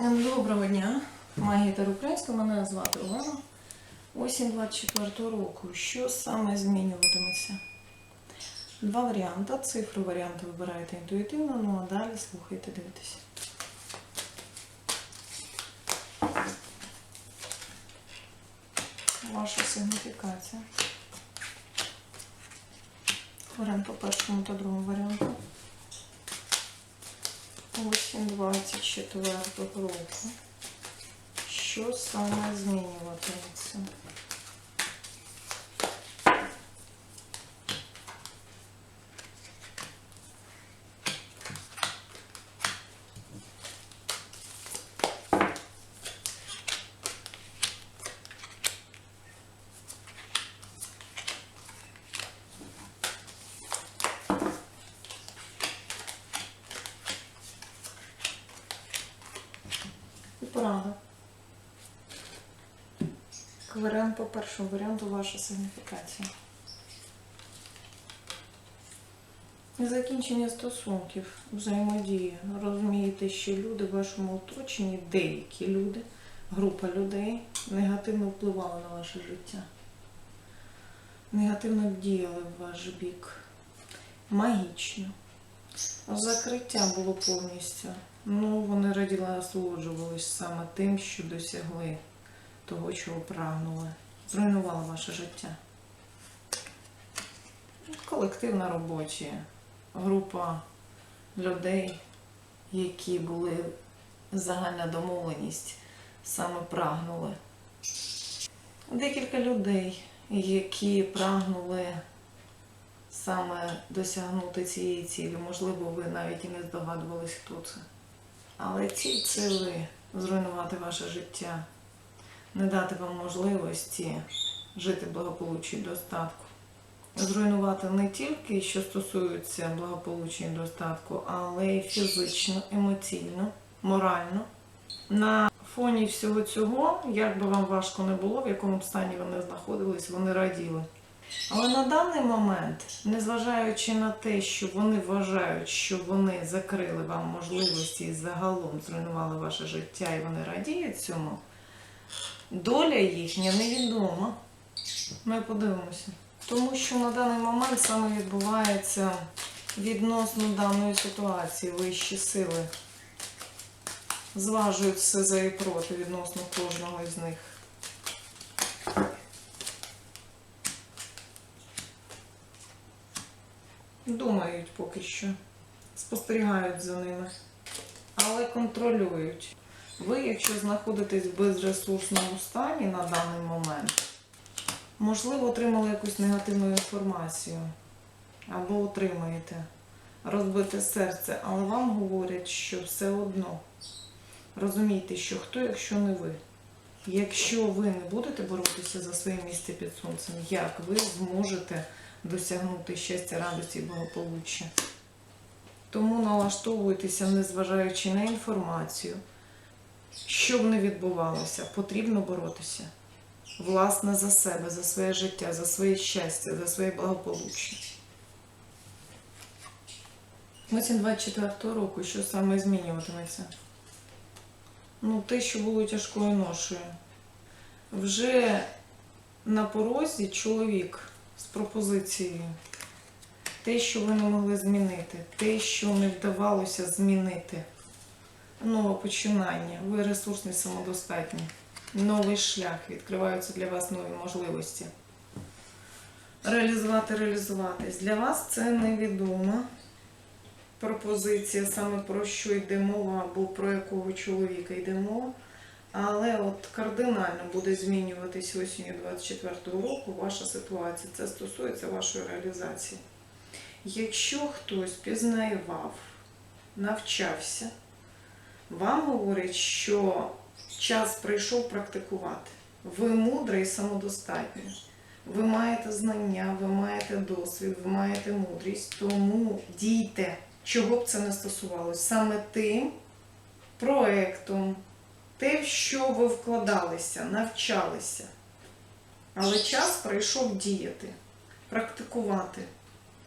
Доброго дня, магія та мене звати Олена. Осінь 24 року. Що саме змінюватиметься? Два варіанти. Цифри варіанти вибираєте інтуїтивно, ну а далі слухайте, дивитесь. Ваша сигніфікація. Варіант по першому та другому варіанту. Осінь 24 року. Що саме змінюватиметься? Порада. Варіант по першому варіанту ваша сигніфікація. Закінчення стосунків, взаємодії. Розумієте, що люди в вашому оточенні, деякі люди, група людей негативно впливали на ваше життя. Негативно діяли в ваш бік. Магічно. Закриття було повністю. Ну, вони раділи насолоджувались саме тим, що досягли того, чого прагнули. Зруйнувало ваше життя. Колектив на роботі, група людей, які були загальна домовленість, саме прагнули. Декілька людей, які прагнули саме досягнути цієї цілі. Можливо, ви навіть і не здогадувались, хто це. Але це ви зруйнувати ваше життя, не дати вам можливості жити благополуччі і достатку. Зруйнувати не тільки, що стосується благополуччя і достатку, але й фізично, емоційно, морально. На фоні всього цього, як би вам важко не було, в якому б стані вони знаходились, вони раділи. Але на даний момент, незважаючи на те, що вони вважають, що вони закрили вам можливості і загалом зруйнували ваше життя, і вони радіють цьому, доля їхня невідома. Ми подивимося. Тому що на даний момент саме відбувається відносно даної ситуації вищі сили. Зважують все за і проти відносно кожного із них. Думають поки що, спостерігають за ними, але контролюють. Ви, якщо знаходитесь в безресурсному стані на даний момент, можливо, отримали якусь негативну інформацію або отримаєте розбите серце, але вам говорять, що все одно розумійте, що хто, якщо не ви. Якщо ви не будете боротися за своє місце під сонцем, як ви зможете досягнути щастя, радості і благополуччя? Тому налаштовуйтеся, незважаючи на інформацію, що б не відбувалося, потрібно боротися. Власне, за себе, за своє життя, за своє щастя, за своє благополуччя. Осінь 24 року, що саме змінюватиметься? Ну, те, що було тяжкою ношею. Вже на порозі чоловік з пропозицією. Те, що ви не могли змінити, те, що не вдавалося змінити. Нове починання. Ви ресурсні, самодостатні. Новий шлях. Відкриваються для вас нові можливості. Реалізувати, реалізуватись. Для вас це невідома пропозиція, саме про що йде мова, або про якого чоловіка йде мова. Але от кардинально буде змінюватись осінню 24-го року ваша ситуація. Це стосується вашої реалізації. Якщо хтось пізнаював, навчався, вам говорять, що час прийшов практикувати. Ви мудрий і самодостатній. Ви маєте знання, ви маєте досвід, ви маєте мудрість, тому дійте, чого б це не стосувалося, саме тим проектом, те, в що ви вкладалися, навчалися. Але час прийшов діяти, практикувати.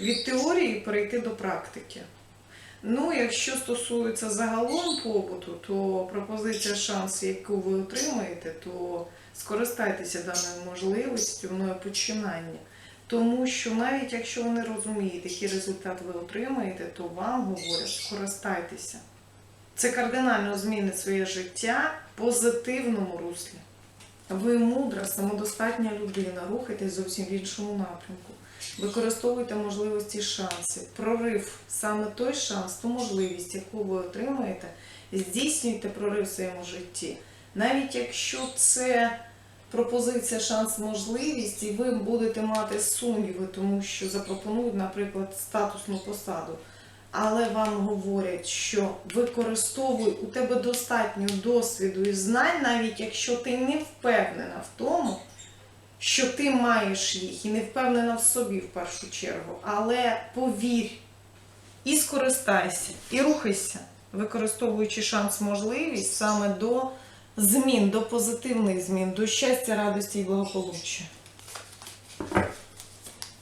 Від теорії перейти до практики. Ну, якщо стосується загалом побуту, то пропозиція шанс, яку ви отримаєте, то скористайтеся даною можливістю мною починання. Тому що навіть якщо ви не розумієте, який результат ви отримаєте, то вам говорять, скористайтеся. Це кардинально змінить своє життя в позитивному руслі. Ви мудра, самодостатня людина, рухайтесь зовсім в іншому напрямку. Використовуйте можливості, шанси. Прорив саме той шанс, ту можливість, яку ви отримаєте, здійснюйте прорив в своєму житті. Навіть якщо це пропозиція, шанс, можливість, і ви будете мати сумніви, тому що запропонують, наприклад, статусну посаду. Але вам говорять, що використовуй у тебе достатньо досвіду і знань, навіть якщо ти не впевнена в тому, що ти маєш їх і не впевнена в собі в першу чергу. Але повір і скористайся, і рухайся, використовуючи шанс, можливість саме до змін, до позитивних змін, до щастя, радості і благополуччя.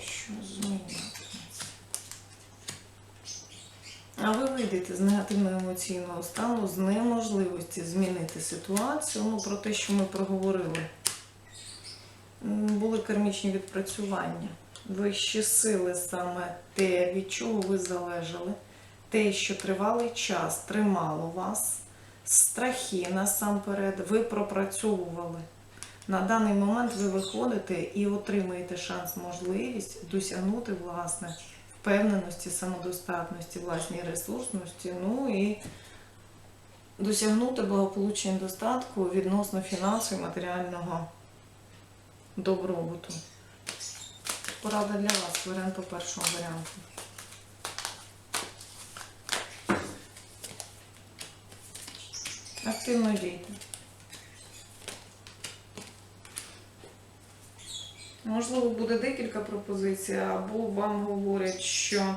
Що змінюється? А ви вийдете з негативного емоційного стану, з неможливості змінити ситуацію, ну про те, що ми проговорили. Були кармічні відпрацювання. Вищі сили саме те, від чого ви залежали, те, що тривалий час тримало вас, страхи насамперед, ви пропрацьовували. На даний момент ви виходите і отримаєте шанс, можливість досягнути власне впевненості, самодостатності, власній ресурсності, ну і досягнути благополуччя і достатку відносно фінансового і матеріального добробуту. Порада для вас, варіант по першому варіанту. Активно дійте. Можливо, буде декілька пропозицій, або вам говорять, що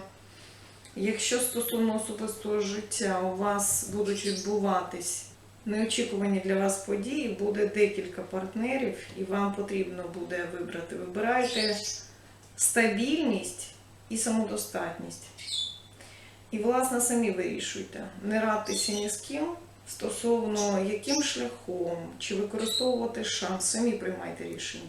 якщо стосовно особистого життя у вас будуть відбуватись неочікувані для вас події, буде декілька партнерів, і вам потрібно буде вибрати. Вибирайте стабільність і самодостатність. І, власне, самі вирішуйте. Не радьтеся ні з ким стосовно яким шляхом, чи використовувати шанс, самі приймайте рішення.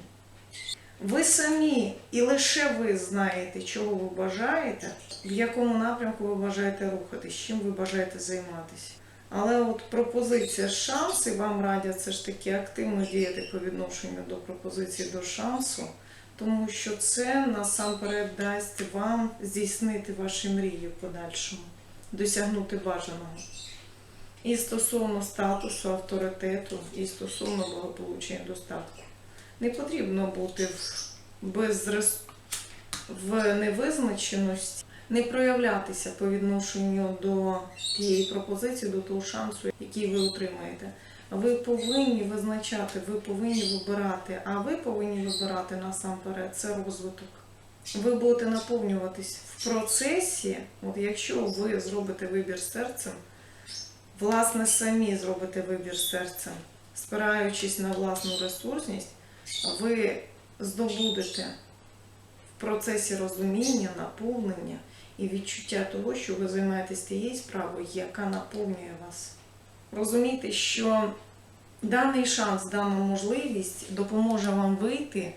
Ви самі і лише ви знаєте, чого ви бажаєте, в якому напрямку ви бажаєте рухатись, чим ви бажаєте займатися. Але от пропозиція шанси вам радять все ж таки активно діяти по відношенню до пропозиції до шансу, тому що це насамперед дасть вам здійснити ваші мрії в подальшому, досягнути бажаного. І стосовно статусу, авторитету, і стосовно благополуччя і достатку. Не потрібно бути в, без в невизначеності, не проявлятися по відношенню до тієї пропозиції, до того шансу, який ви отримаєте. Ви повинні визначати, ви повинні вибирати, а ви повинні вибирати насамперед це розвиток. Ви будете наповнюватись в процесі, от якщо ви зробите вибір серцем, власне, самі зробите вибір серцем, спираючись на власну ресурсність, ви здобудете в процесі розуміння, наповнення і відчуття того, що ви займаєтесь тією справою, яка наповнює вас. Розумійте, що даний шанс, дана можливість допоможе вам вийти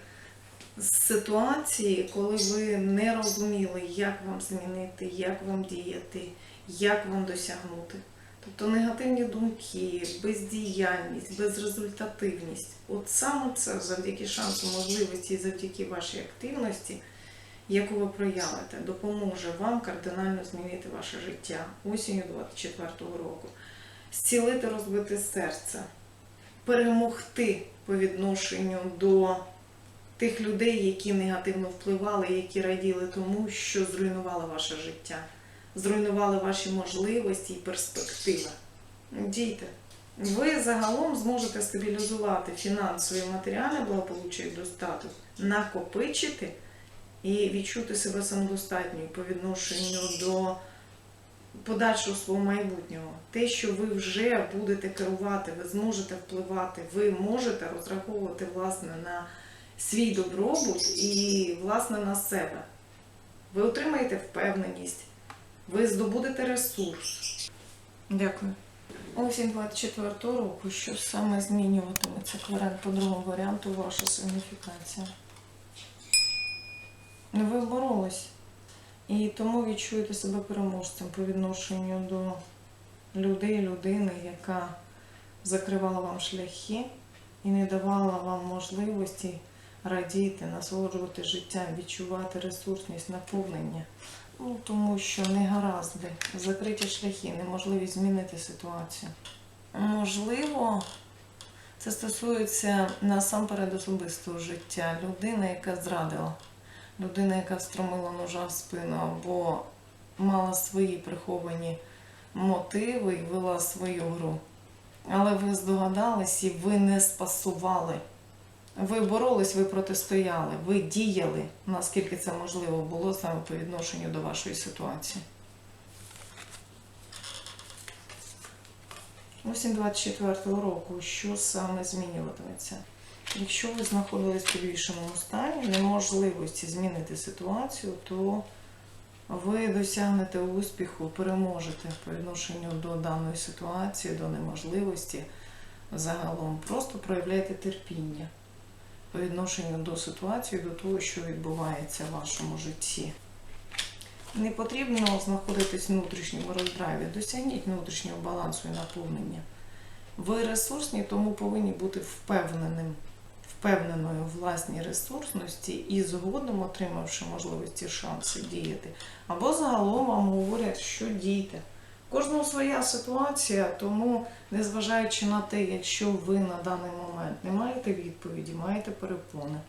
з ситуації, коли ви не розуміли, як вам змінити, як вам діяти, як вам досягнути. Тобто негативні думки, бездіяльність, безрезультативність. От саме це завдяки шансу, можливості і завдяки вашій активності, яку ви проявите, допоможе вам кардинально змінити ваше життя осінню 24-го року, зцілити розбите серце, перемогти по відношенню до тих людей, які негативно впливали, які раділи тому, що зруйнували ваше життя зруйнували ваші можливості і перспективи. Дійте, ви загалом зможете стабілізувати фінансове і матеріальне благополуччя і достаток, накопичити і відчути себе самодостатньою по відношенню до подальшого свого майбутнього. Те, що ви вже будете керувати, ви зможете впливати, ви можете розраховувати власне на свій добробут і власне на себе. Ви отримаєте впевненість. Ви здобудете ресурс. Дякую. Осінь 24 року, що саме змінюватиметься кварент по другому варіанту, ваша сигніфікація. Ви боролись. І тому відчуєте себе переможцем по відношенню до людей, людини, яка закривала вам шляхи і не давала вам можливості радіти, насолоджувати життям, відчувати ресурсність, наповнення. Ну, тому що не гаразди, закриті шляхи, неможливість змінити ситуацію. Можливо, це стосується насамперед особистого життя. Людина, яка зрадила, людина, яка встромила ножа в спину або мала свої приховані мотиви і вела свою гру. Але ви здогадались і ви не спасували. Ви боролись, ви протистояли, ви діяли, наскільки це можливо було саме по відношенню до вашої ситуації. Осінь 24 року, що саме змінюватиметься? Якщо ви знаходились в підвішеному стані, неможливості змінити ситуацію, то ви досягнете успіху, переможете по відношенню до даної ситуації, до неможливості. Загалом просто проявляйте терпіння по відношенню до ситуації, до того, що відбувається в вашому житті. Не потрібно знаходитись в внутрішньому роздраві, досягніть внутрішнього балансу і наповнення. Ви ресурсні, тому повинні бути впевненим, впевненою в власній ресурсності і згодом отримавши можливості шанси діяти. Або загалом вам говорять, що дійте. Кожного своя ситуація, тому незважаючи на те, якщо ви на даний момент не маєте відповіді, маєте перепони.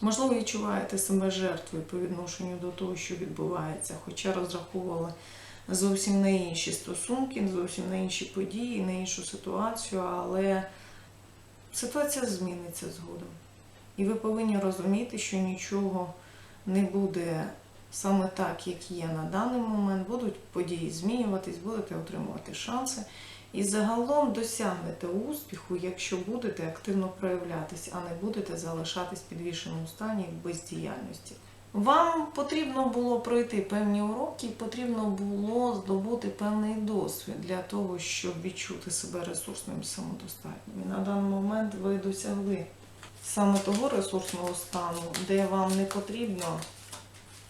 Можливо, відчуваєте себе жертвою по відношенню до того, що відбувається, хоча розраховували зовсім на інші стосунки, зовсім на інші події, на іншу ситуацію, але ситуація зміниться згодом. І ви повинні розуміти, що нічого не буде саме так, як є на даний момент, будуть події змінюватись, будете отримувати шанси. І загалом досягнете успіху, якщо будете активно проявлятись, а не будете залишатись в підвішеному стані в бездіяльності. Вам потрібно було пройти певні уроки, потрібно було здобути певний досвід для того, щоб відчути себе ресурсним і самодостатнім. І на даний момент ви досягли саме того ресурсного стану, де вам не потрібно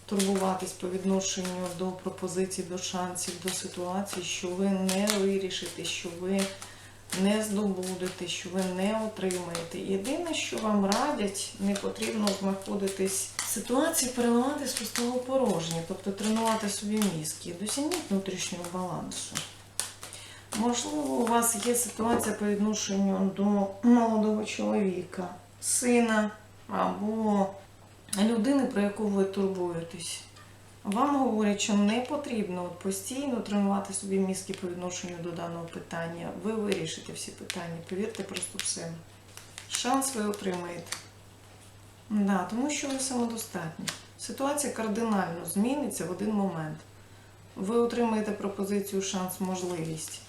турбуватись по відношенню до пропозицій, до шансів, до ситуацій, що ви не вирішите, що ви не здобудете, що ви не отримаєте. Єдине, що вам радять, не потрібно знаходитись в ситуації переливати з пустого порожнє, тобто тренувати собі мізки. Досягніть внутрішнього балансу. Можливо, у вас є ситуація по відношенню до молодого чоловіка, сина або людини, про яку ви турбуєтесь. Вам говорять, що не потрібно от постійно тренувати собі мізки по відношенню до даного питання. Ви вирішите всі питання, повірте просто в себе. Шанс ви отримаєте. Да, тому що ви самодостатні. Ситуація кардинально зміниться в один момент. Ви отримаєте пропозицію, шанс, можливість.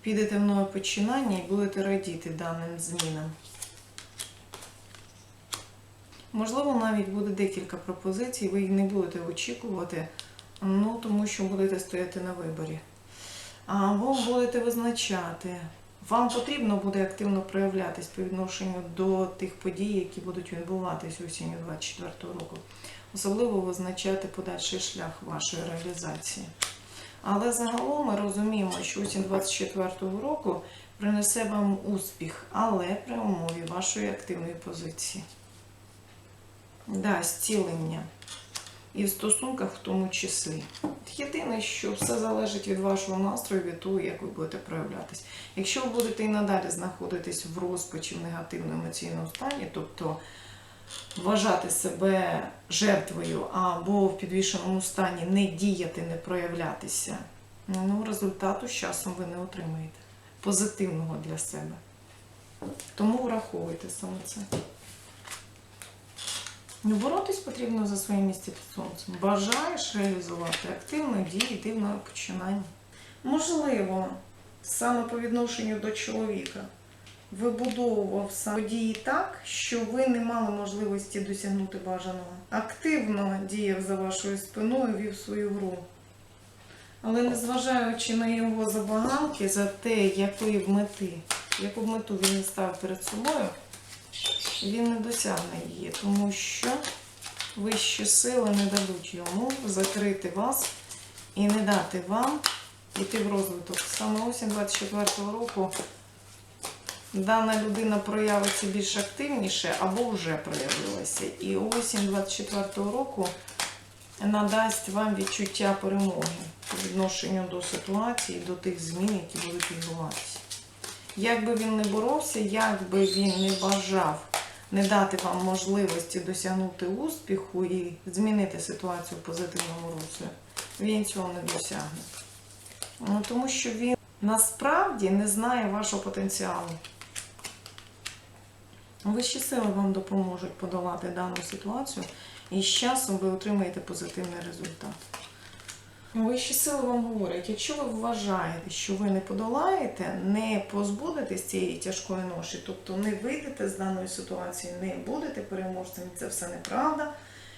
Підете в нове починання і будете радіти даним змінам. Можливо, навіть буде декілька пропозицій, ви їх не будете очікувати, ну тому що будете стояти на виборі. Або будете визначати. Вам потрібно буде активно проявлятись по відношенню до тих подій, які будуть відбуватись осінню 24 року. Особливо визначати подальший шлях вашої реалізації. Але загалом ми розуміємо, що осінь 24 року принесе вам успіх, але при умові вашої активної позиції. Да, зцілення. І в стосунках в тому числі. Єдине, що все залежить від вашого настрою, від того, як ви будете проявлятись. Якщо ви будете і надалі знаходитись в розпачі, в негативному емоційному стані, тобто вважати себе жертвою або в підвішеному стані не діяти, не проявлятися, ну, результату з часом ви не отримаєте. Позитивного для себе. Тому враховуйте саме це. Ну, боротись потрібно за своє місце під сонцем. Бажаєш реалізувати активно дії, йти в починання. Можливо, саме по відношенню до чоловіка вибудовував події так, що ви не мали можливості досягнути бажаного. Активно діяв за вашою спиною, вів свою гру. Але незважаючи на його забаганки, за те, якої б мети, яку б мету він не став перед собою, він не досягне її, тому що вищі сили не дадуть йому закрити вас і не дати вам йти в розвиток. Саме осінь 24-го року дана людина проявиться більш активніше або вже проявилася. І осінь 24-го року надасть вам відчуття перемоги по відношенню до ситуації, до тих змін, які будуть відбуватися. Як би він не боровся, як би він не бажав не дати вам можливості досягнути успіху і змінити ситуацію в позитивному руслі, він цього не досягне. Ну, Тому що він насправді не знає вашого потенціалу. Вищі сили вам допоможуть подолати дану ситуацію, і з часом ви отримаєте позитивний результат. Вищі сили вам говорять, якщо ви вважаєте, що ви не подолаєте, не позбудетесь цієї тяжкої ноші, тобто не вийдете з даної ситуації, не будете переможцем, це все неправда,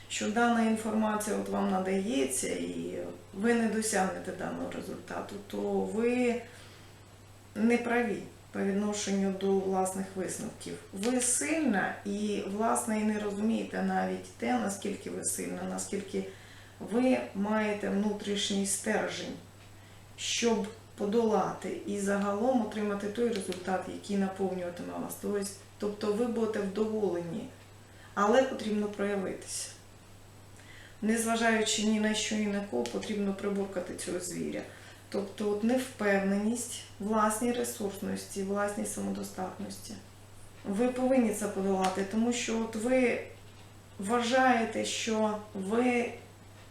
що дана інформація от вам надається і ви не досягнете даного результату, то ви не праві по відношенню до власних висновків. Ви сильна і, власне, і не розумієте навіть те, наскільки ви сильна, наскільки ви маєте внутрішній стержень, щоб подолати і загалом отримати той результат, який наповнюватиме вас. Тобто- Тобто ви будете вдоволені, але потрібно проявитися. Незважаючи ні на що і на кого, потрібно приборкати цього звіря. Тобто от невпевненість, власній ресурсності, власній самодостатності. Ви повинні це подолати, тому що от ви вважаєте, що ви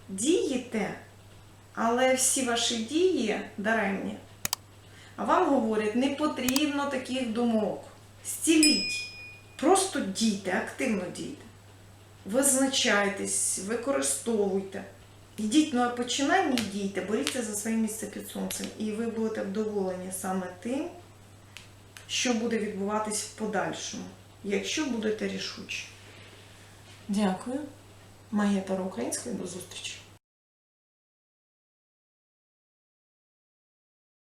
дієте, але всі ваші дії даремні. А вам говорять, не потрібно таких думок. Стіліть. Просто дійте, активно дійте. Визначайтесь, використовуйте. Йдіть, ну а починання дійте, боріться за своє місце під сонцем, і ви будете вдоволені саме тим, що буде відбуватись в подальшому, якщо будете рішучі. Дякую. Магія Таро Української. До зустрічі.